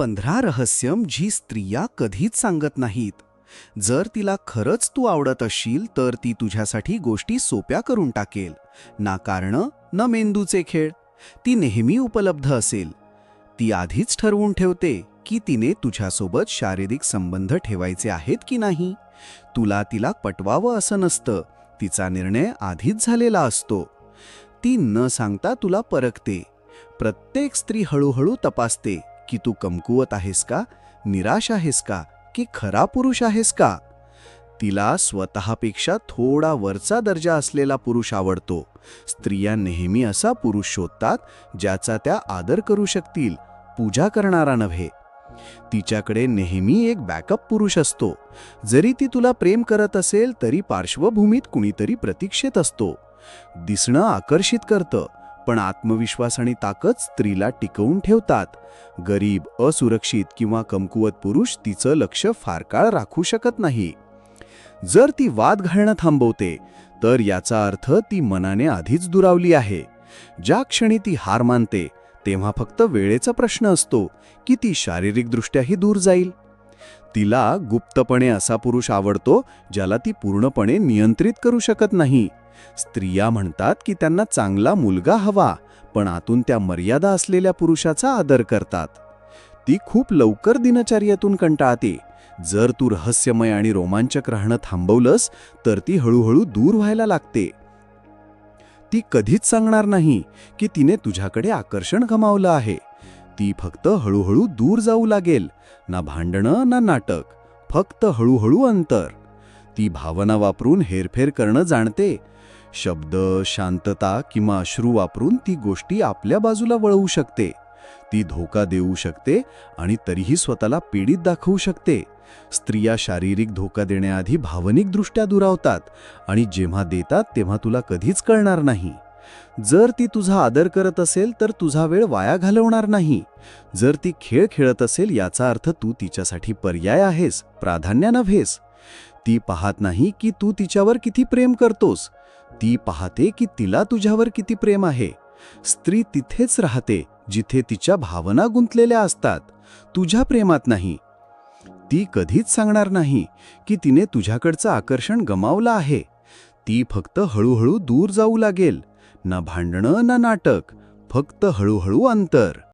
पंधरा रहस्यम जी स्त्रिया कधीच सांगत नाहीत. जर तिला खरंच तू आवडत असशील तर ती तुझ्यासाठी गोष्टी सोप्या करून टाकेल. ना कारणं न मेंदूचे खेळ. ती नेहमी उपलब्ध असेल. ती आधीच ठरवून ठेवते की तिने तुझ्यासोबत शारीरिक संबंध ठेवायचे आहेत की नाही. तुला तिला पटवावं असं नसतं. तिचा निर्णय आधीच झालेला असतो. ती न सांगता तुला परखते. प्रत्येक स्त्री हळूहळू तपासते. की तू कमकुवत आहेस का? निराश आहेस का? की खरा पुरुष आहेस का? तिला स्वतःपेक्षा थोडा वरचा दर्जा असलेला पुरुष आवडतो. स्त्रिया नेहमी असा पुरुष शोधतात ज्याचा त्या आदर करू शकतील पूजा करणारा नव्हे. तिच्याकडे नेहमी एक बॅकअप पुरुष असतो. जरी ती तुला प्रेम करत असेल तरी पार्श्वभूमीत कुणीतरी प्रतीक्षेत असतो. दिसणं आकर्षित करतं. पण आत्मविश्वास आणि ताकद स्त्रीला टिकवून ठेवतात. गरीब असुरक्षित किंवा कमकुवत पुरुष तिचं लक्ष फारकाळ राखू शकत नाही. जर ती वाद घालणं थांबवते तर याचा अर्थ ती मनाने आधीच दुरावली आहे. ज्या क्षणी ती हार मानते तेव्हा फक्त वेळेचा प्रश्न असतो की ती शारीरिकदृष्ट्याही दूर जाईल. तिला गुप्तपणे असा पुरुष आवडतो ज्याला ती पूर्णपणे नियंत्रित करू शकत नाही. स्त्रिया म्हणतात की त्यांना चांगला मुलगा हवा पण आतून त्या मर्यादा असलेल्या पुरुषाचा आदर करतात. ती खूप लवकर दिनचर्यातून कंटाळते. जर तू रहस्यमय आणि रोमांचक राहणं थांबवलंस तर ती हळूहळू दूर व्हायला लागते. ती कधीच सांगणार नाही की तिने तुझ्याकडे आकर्षण गमावलं आहे. ती फक्त हळूहळू दूर जाऊ लागेल ना भांडणं ना नाटक फक्त हळूहळू अंतर. ती भावना वापरून हेरफेर करणं जाणते शब्द शांतता किंवा अश्रू वापरून ती गोष्टी आपल्या बाजूला वळवू शकते. ती धोका देऊ शकते आणि तरीही स्वतःला पीडित दाखवू शकते. स्त्रिया शारीरिक धोका देण्याआधी भावनिकदृष्ट्या दुरावतात आणि जेव्हा देतात तेव्हा तुला कधीच कळणार नाही. जर ती तुझा आदर करत असेल तर तुझा वेळ वाया घालवणार नाही. जर ती खेळ खेळत असेल याचा अर्थ तू तिच्यासाठी पर्याय आहेस प्राधान्य नव्हेस. ती पाहत नाही की तू तिच्यावर किती प्रेम करतोस. ती पाहते की तिला तुझ्यावर किती प्रेम आहे. स्त्री तिथेच राहते जिथे तिच्या भावना गुंतलेल्या असतात. तुझ्या प्रेमात नाही. ती कधीच सांगणार नाही की तिने तुझ्याकडचं आकर्षण गमावलं आहे. ती फक्त हळूहळू दूर जाऊ लागेल. ना भांडणं ना नाटक. फक्त हळूहळू अंतर.